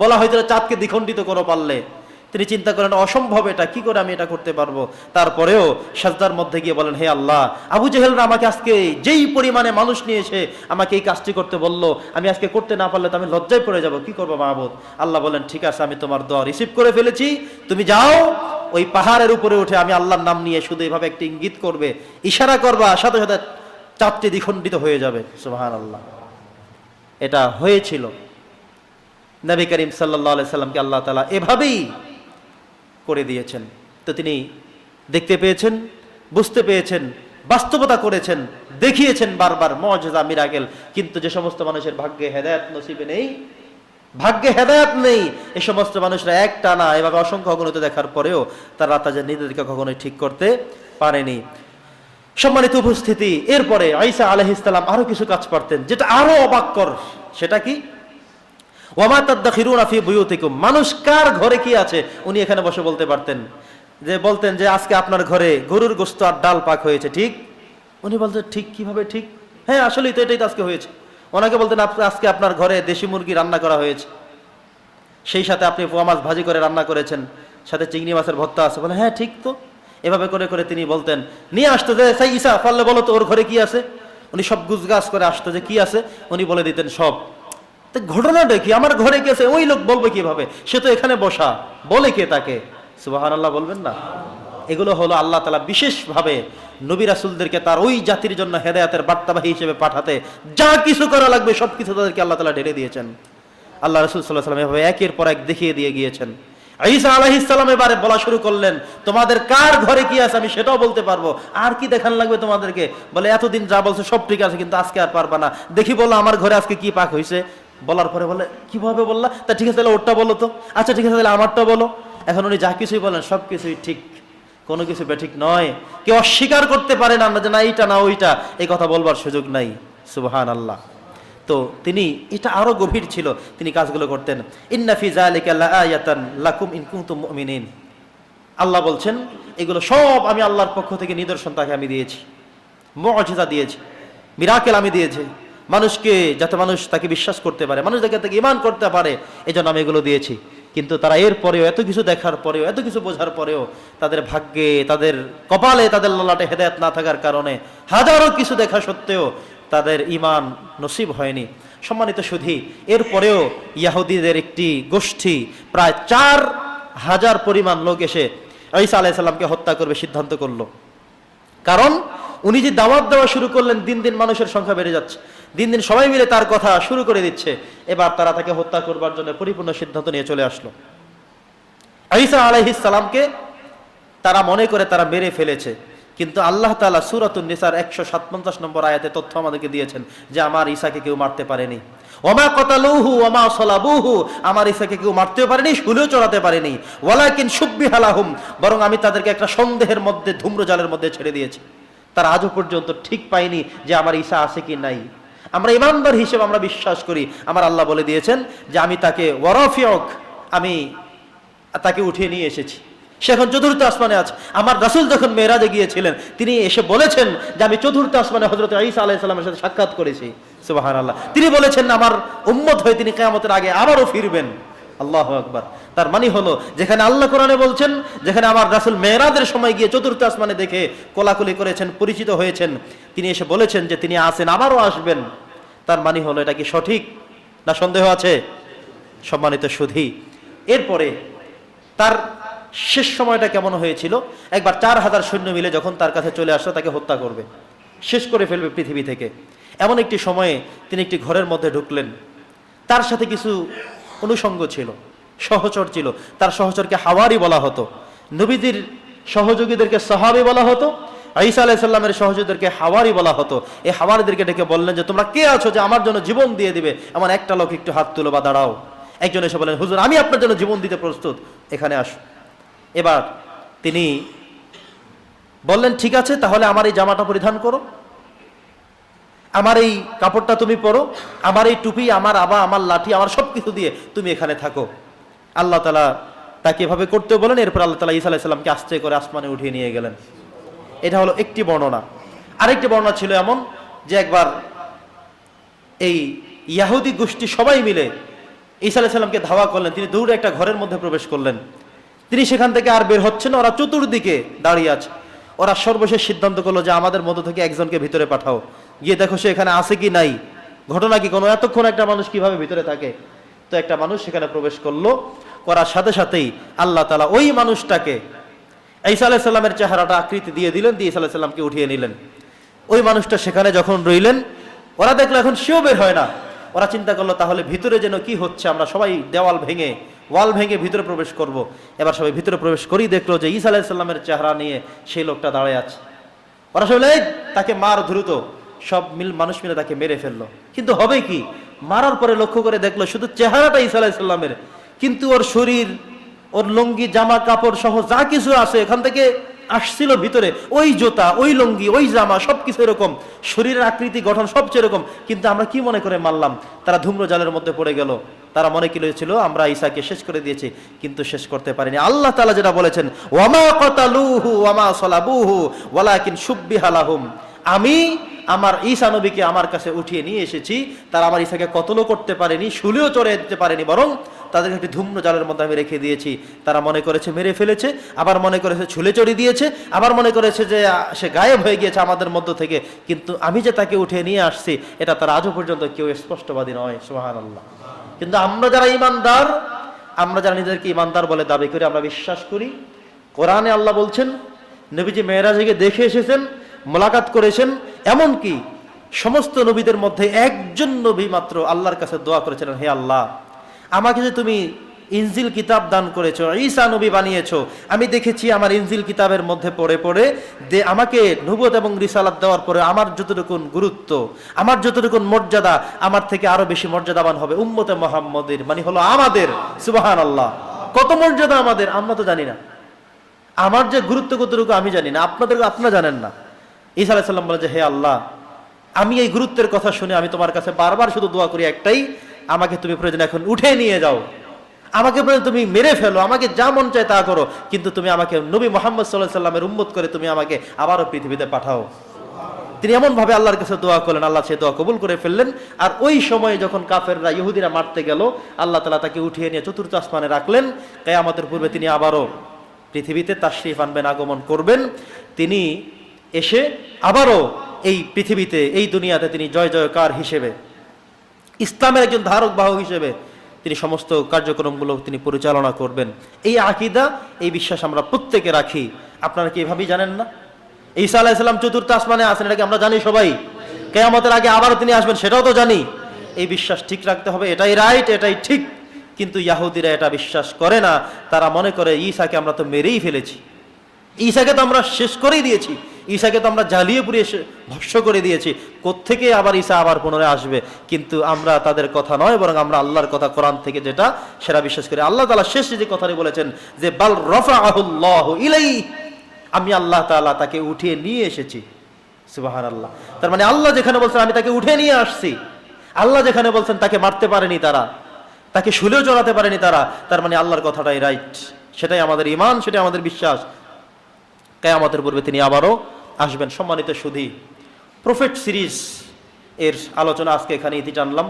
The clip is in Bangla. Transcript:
বলা হয়েছিল, চাঁদকে দ্বিখণ্ডিত করো পারলে। তিনি চিন্তা করেন, অসম্ভব এটা, কি করে আমি এটা করতে পারব? তারপরেও সাজদার মধ্যে গিয়ে বলেন, হে আল্লাহ, আবু জেহেলরা আমাকে আজকে যেই পরিমাণে মানুষ নিয়ে এসে আমাকে এই কাজটি করতে বলল, আমি আজকে করতে না পারলে তো আমি লজ্জায় পড়ে যাব, কি করব মাহবুদ? আল্লাহ বলেন, ঠিক আছে, আমি তোমার দোয়া রিসিভ করে ফেলেছি, তুমি যাও, ওই পাহাড়ের উপরে উঠে আমি আল্লাহর নাম নিয়ে শুধু এইভাবে একটি ইঙ্গিত করবে, ইশারা করবা সাথে সাথে চারটি দ্বিখণ্ডিত হয়ে যাবে। সুবাহান আল্লাহ এটা হয়েছিল। নবী করিম সাল্লাহ সাল্লামকে আল্লাহ তালা এভাবেই করে দিয়েছেন। তো তিনি দেখতে পেয়েছেন, বুঝতে পেয়েছেন, বাস্তবতা করেছেন, দেখিয়েছেন বারবার মজা মিরাগেল কিন্তু যে সমস্ত মানুষের ভাগ্যে হেদায়ত নসিবে নেই, ভাগ্যে হেদায়ত নেই, এ সমস্ত মানুষরা এক টানা এভাবে অসংখ্য অগণিত দেখার পরেও তারা তাদের নিজেদেরকে কখনোই ঠিক করতে পারেনি। সম্মানিত উপস্থিতি, এরপরে আইসা আলহ ইসলাম আরও কিছু কাজ পারতেন যেটা আরও অবাক্কর সেটা কি? ওয়ামা তাদ্দাখিরুন আফি বুয়ুতিকুম। মানুষ কার ঘরে কি আছে? উনি এখানে বসে বলতে পারতেন। যে বলতেন যে, আজকে আপনার ঘরে গরুর গোস্ত আর ডাল পাক হয়েছে, ঠিক? উনি বলতেন, ঠিক, কীভাবে ঠিক? হ্যাঁ আসলেই তো এটাই তো আজকে হয়েছে। ওনাকে বলতেন আজকে আপনার ঘরে দেশি মুরগি রান্না করা হয়েছে। সেই সাথে আপনি পোয়া মাছ ভাজি করে রান্না করেছেন। সাথে চিংড়ি মাছের ভর্তা আছে। বলে হ্যাঁ ঠিক তো। এভাবে করে করে তিনি বলতেন, নিয়ে আসতো যে সাই ইসা, পারলে বলো তো ওর ঘরে কি আছে? উনি সব গুজগাছ করে আসতো যে, কি আছে? উনি বলে দিতেন, সব। ঘটনাটা কি? আমার ঘরে আছে? ওই লোক বলবে কীভাবে? সে তো এখানে বসা। বলে কে তাকে? সুবাহান আল্লাহ বলবেন না। এগুলো হলো আল্লাহ তালা বিশেষভাবে নবী রাসুলদেরকে তার ওই জাতির জন্য হেদায়াতের বার্তাবাহী হিসেবে পাঠাতে যা কিছু করা লাগবে সব কিছু তাদেরকে আল্লাহ তালা ঢেলে দিয়েছেন। আল্লাহ রসুল সাল্লাহ সাল্লাম এভাবে একের পর এক দেখিয়ে দিয়ে গিয়েছেন। ঈসা আলাহিসাল্লাম এবারে বলা শুরু করলেন, তোমাদের কার ঘরে কি আছে? আমি সেটাও বলতে পারব। আর কি দেখান লাগবে তোমাদেরকে? বলে, এতদিন যা বলছে সব ঠিক আছে, কিন্তু আজকে আর পারবা না। দেখি বলল আমার ঘরে আজকে কি পাক হয়েছে বলার পরে বলে কীভাবে বললা? তা ঠিক আছে, তাহলে ওরটা বলো তো। আচ্ছা ঠিক আছে, তাহলে আমারটা বলো। এখন উনি যা কিছুই বলেন, সব কিছুই ঠিক। কোনো কিছু বেঠিক নয়। কেউ অস্বীকার করতে পারে না যে না এইটা, না ওইটা। এই কথা বলবার সুযোগ নাই। সুবহান আল্লাহ তো তিনি, এটা আরও গভীর ছিল, তিনি কাজগুলো করতেন। ইন্নাফি জালিকা লাআয়াতান লাকুম ইন কুনতুম মুমিনিন। আল্লাহ বলছেন, এগুলো সব আমি আল্লাহর পক্ষ থেকে নিদর্শন তাকে আমি দিয়েছি। মুআজিজা দিয়েছি। মিরাকেল আমি দিয়েছি। মানুষকে, যাতে মানুষ তাকে বিশ্বাস করতে পারে, মানুষ যাতে তাকে ইমান করতে পারে এই জন্য আমি এগুলো দিয়েছি। কিন্তু তারা এর পরেও, এত কিছু দেখার পরেও, এত কিছু বোঝার পরেও, তাদের ভাগ্যে, তাদের কপালে, তাদের ললাটে হেদায়ত না থাকার কারণে, হাজারো কিছু দেখা সত্ত্বেও তাদের ইমান নসিব হয়নি। সম্মানিত সুধী এরপরেও ইয়াহুদিদের একটি গোষ্ঠী, প্রায় চার হাজার পরিমাণ লোক এসে ঈসা আলাইসাল্লামকে হত্যা করবে, সিদ্ধান্ত করল। কারণ, উনি যে দাওয়াত দেওয়া শুরু করলেন, দিন দিন মানুষের সংখ্যা বেড়ে যাচ্ছে। দিন দিন সবাই মিলে তার কথা শুরু করে দিচ্ছে। এবার তারা তাকে হত্যা করবার জন্য পরিপূর্ণ সিদ্ধান্ত নিয়ে চলে আসলো। ঈসা আলাইহিস সালামকে তারা মনে করে তারা মেরে ফেলেছে। কিন্তু আল্লাহ তালা সূরাতুন নিসার একশো সাতপঞ্চাশ নম্বর আয়াতে তথ্য আমাদেরকে দিয়েছেন যে আমার ঈসাকে কেউ মারতে পারেনি। ওমা কতালুহু, ওমা সলাবুহু, আমার ঈসাকে কেউ মারতেও পারেনি, শুলেও চড়াতে পারেনি। ওয়ালাকিন সুব্বিহালাহুম বরং আমি তাদেরকে একটা সন্দেহের মধ্যে, ধূম্রজালের মধ্যে ছেড়ে দিয়েছি। তারা আজও পর্যন্ত ঠিক পায়নি যে আমার ঈসা আছে কি নাই। আমরা ইমানদার হিসেবে আমরা বিশ্বাস করি। আমার আল্লাহ বলে দিয়েছেন যে আমি তাকে ওয়ারফিয়ক, আমি তাকে উঠিয়ে নিয়ে এসেছি। সে এখন চতুর্থ আসমানে আছে। আমার রাসুল যখন মেয়েরাজে গিয়েছিলেন, তিনি এসে বলেছেন যে আমি চতুর্থ আসমানে হজরত ঈসা আলাহ সাল্লামের সাথে সাক্ষাৎ করেছি। সুবাহান আল্লাহ তিনি বলেছেন, আমার উম্মত হয়ে তিনি কেয়ামতের আগে আবারও ফিরবেন। আল্লাহ আকবার। তার মানে হলো, যেখানে আল্লাহ কোরআনে বলছেন, যেখানে আমার রাসুল মেয়েরাজের সময় গিয়ে চতুর্থ আসমানে দেখে কোলাকুলি করেছেন, পরিচিত হয়েছেন তিনি এসে বলেছেন যে তিনি আসেন, আবারও আসবেন। তার মানে হলো, এটা কি সঠিক না সন্দেহ আছে? সম্মানিত সুধী, এরপরে তার শেষ সময়টা কেমন হয়েছিল? একবার চার হাজার সৈন্য মিলে যখন তার কাছে চলে আসলো, তাকে হত্যা করবে। শেষ করে ফেলবে পৃথিবী থেকে। এমন একটি সময়ে তিনি একটি ঘরের মধ্যে ঢুকলেন। তার সাথে কিছু অনুষঙ্গ ছিল, সহচর ছিল। তার সহচরকে হাওয়ারি বলা হতো। নবীদের সহযোগীদেরকে সাহাবি বলা হতো। ঈসা আলাইসাল্লামের সহযোগীদেরকে হাওয়ারি বলা হতো। এই হাওয়ারিদেরকে ডেকে বললেন যে, তোমরা কে আছো যে আমার জন্য জীবন দিয়ে দিবে? এমন একটা লোক একটু হাত তুলো বা দাঁড়াও। একজন এসে বলেন হুজুর, আমি আপনার জন্য জীবন দিতে প্রস্তুত। এখানে আসো। এবার তিনি বললেন, ঠিক আছে, তাহলে আমার এই জামাটা পরিধান করো। আমার এই কাপড়টা তুমি পরো। আমার এই টুপি, আমার আবা, আমার লাঠি, আমার সব কিছু দিয়ে তুমি এখানে থাকো। আল্লাহ তালা তাকে এভাবে করতে বলেন। এরপর আল্লাহ তালা ঈসা আলাইসাল্লামকে আস্তে করে আসমানে উঠিয়ে নিয়ে গেলেন। এটা হলো একটি বর্ণনা। আরেকটি বর্ণনা ছিল এমন যে একবার এই ইয়াহুদি গোষ্ঠী সবাই মিলে ঈসা আলাইসাল্লামকে ধাওয়া করলেন, তিনি দূরে একটা ঘরের মধ্যে প্রবেশ করলেন। তিনি সেখান থেকে আর বের হচ্ছেন ওরা চতুর্দিকে দাঁড়িয়ে আছে। ওরা সর্বশেষ সিদ্ধান্ত করল যে আমাদের মধ্য থেকে একজনকে ভিতরে পাঠাও। গিয়ে দেখো সে এখানে আছে কি নাই। ঘটনা কি? কোনো এতক্ষণ একটা মানুষ কীভাবে ভিতরে থাকে? তো একটা মানুষ সেখানে প্রবেশ করল। করার সাথে সাথেই আল্লাহ তালা ওই মানুষটাকে ঈসা আলাইসাল্লামের চেহারাটা আকৃতি দিয়ে দিলেন দিয়ে ঈসা আলাইসাল্লামকে উঠিয়ে নিলেন। ওই মানুষটা সেখানে যখন রইলেন ওরা দেখল এখন সেও বের হয় না। ওরা চিন্তা করল তাহলে ভিতরে যেন কি হচ্ছে আমরা সবাই দেওয়াল ভেঙে ওয়াল ভেঙে ভিতরে প্রবেশ করব। এবার সবাই ভিতরে প্রবেশ করেই দেখল যে ঈসা আলাইসাল্লামের চেহারা নিয়ে সেই লোকটা দাঁড়ায় আছে। ওরা সবাই "এই, তাকে মার দ্রুত। সব মিল মানুষ মিলে তাকে মেরে ফেলল। কিন্তু হবে কি? মারার পরে লক্ষ্য করে দেখল শুধু চেহারাটা ঈসা আলাইসাল্লামের কিন্তু ওর শরীর ওর লুঙ্গি, জামা, কাপড় সহ যা কিছু আছে এখান থেকে আসছিল ভিতরে। ওই জোতা, ওই লুঙ্গি, ওই জামা সবকিছু এরকম। শরীরের আকৃতি, গঠন সবচেয়ে এরকম। কিন্তু আমরা কি মনে করে মারলাম? তারা ধূম্র জালের মধ্যে পড়ে গেল। তারা মনে কি ছিল আমরা ঈসাকে শেষ করে দিয়েছি, কিন্তু শেষ করতে পারিনি। আল্লাহ তাআলা যেটা বলেছেন, ওয়ামা কাতালুহু, ওয়ামা সালাবুহু, ওয়ালাকিন সুব্বিহালাহুম আমি আমার ঈসা নবীকে আমার কাছে উঠিয়ে নিয়ে এসেছি। তারা আমার ঈসাকে কতলও করতে পারেনি, শুলেও চড়ে দিতে পারেনি, বরং তাদেরকে একটি ধূম্র জালের মধ্যে আমি রেখে দিয়েছি। তারা মনে করেছে মেরে ফেলেছে, আবার মনে করেছে ছুলে চড়ি দিয়েছে, আবার মনে করেছে যে সে গায়েব হয়ে গিয়েছে আমাদের মধ্য থেকে। কিন্তু আমি যে তাকে উঠে নিয়ে আসছি, এটা তারা আজও পর্যন্ত কেউ স্পষ্টবাদী নয় সোহান আল্লাহ কিন্তু আমরা যারা ইমানদার, আমরা যারা নিজেদেরকে ইমানদার বলে দাবি করি, আমরা বিশ্বাস করি, কোরআনে আল্লাহ বলছেন, নবীজি মেয়েরাজিকে দেখে এসেছেন, মোলাকাত করেছেন, এমনকি সমস্ত নবীদের মধ্যে একজন নবী মাত্র আল্লাহর কাছে দোয়া করেছিলেন, হে আল্লাহ আমাকে যে তুমি ইনজিল কিতাব দান করেছ, ঈসা নবী বানিয়েছো, আমি দেখেছি আমার ইনজিল কিতাবের মধ্যে পড়ে পড়ে যে আমাকে নবুয়ত এবং রিসালাত দেওয়ার পরে আমার যতটুকুন গুরুত্ব, আমার যতটুকুন মর্যাদা, আমার থেকে আরও বেশি মর্যাদাবান হবে উম্মতে মোহাম্মদের মানে হলো আমাদের সুবাহান আল্লাহ কত মর্যাদা আমাদের, আমরা তো জানি না। আমার যে গুরুত্ব কতটুকু আমি জানি না আপনাদের আপনারা জানেন না। ঈসা আলাইসাল্লাম বলে যে, হে আল্লাহ, আমি এই গুরুত্বের কথা শুনে আমি তোমার কাছে বারবার শুধু দোয়া করি একটাই আমাকে তুমি প্রয়োজন এখন উঠে নিয়ে যাও। আমাকে প্রয়োজন তুমি মেরে ফেলো, আমাকে যা মন চায় তা করো। কিন্তু তুমি আমাকে নবী মোহাম্মদ সাল্লাহ সাল্লামের উম্মত করে তুমি আমাকে আবারও পৃথিবীতে পাঠাও। তিনি এমন ভাবে আল্লাহর কাছে দোয়া করলেন, আল্লাহ সে দোয়া কবুল করে ফেললেন। আর ওই সময়ে যখন কাফেররা, ইহুদিরা মারতে গেল, আল্লাহ তালা তাকে উঠিয়ে নিয়ে চতুর্থ আসমানে রাখলেন। কেয়ামতের পূর্বে তিনি আবারও পৃথিবীতে তাশরিফ আনবেন, আগমন করবেন। তিনি এসে আবারও এই পৃথিবীতে, এই দুনিয়াতে তিনি জয় জয়কার হিসেবে ইসলামের একজন ধারক বাহক হিসেবে তিনি সমস্ত কার্যক্রমগুলো তিনি পরিচালনা করবেন। এই আকিদা, এই বিশ্বাস আমরা প্রত্যেকে রাখি। আপনারা কি এভাবেই জানেন না? ঈসা আলাইসাল্লাম চতুর্থ আসমানে আসেন এটাকে আমরা জানি সবাই? কেয়ামতের আগে আবারও তিনি আসবেন, সেটাও তো জানি। এই বিশ্বাস ঠিক রাখতে হবে, এটাই রাইট এটাই ঠিক। কিন্তু ইয়াহুদিরা এটা বিশ্বাস করে না। তারা মনে করে, ঈসাকে আমরা তো মেরেই ফেলেছি। ঈসাকে তো আমরা শেষ করেই দিয়েছি। ঈসাকে তো আমরা জ্বালিয়ে পুড়িয়ে ভস্য করে দিয়েছি। কোত্থেকে আবার ঈশা আবার পুনরায় আসবে? কিন্তু আমরা তাদের কথা নয়, বরং আমরা আল্লাহর কথা কোরআন থেকে যেটা সেটা বিশ্বাস করি। আল্লাহ তালা শেষ যে কথাটি বলেছেন যে, বাল রফা আহুল্লাহ ইলাই আমি আল্লাহ তাআলা তাকে উঠিয়ে নিয়ে এসেছি। সুবাহার আল্লাহ তার মানে আল্লাহ যেখানে বলছেন, আমি তাকে উঠে নিয়ে আসছি। আল্লাহ যেখানে বলছেন, তাকে মারতে পারেনি তারা। তাকে শুলেও চড়াতে পারেনি তারা। তার মানে আল্লাহর কথাটাই রাইট। সেটাই আমাদের ইমান সেটাই আমাদের বিশ্বাস। কেয়ামতের পূর্বে তিনি আবারও আসবেন সম্মানিত সুধী। প্রফেট সিরিজ এর আলোচনা আজকে এখানে ইতি টানলাম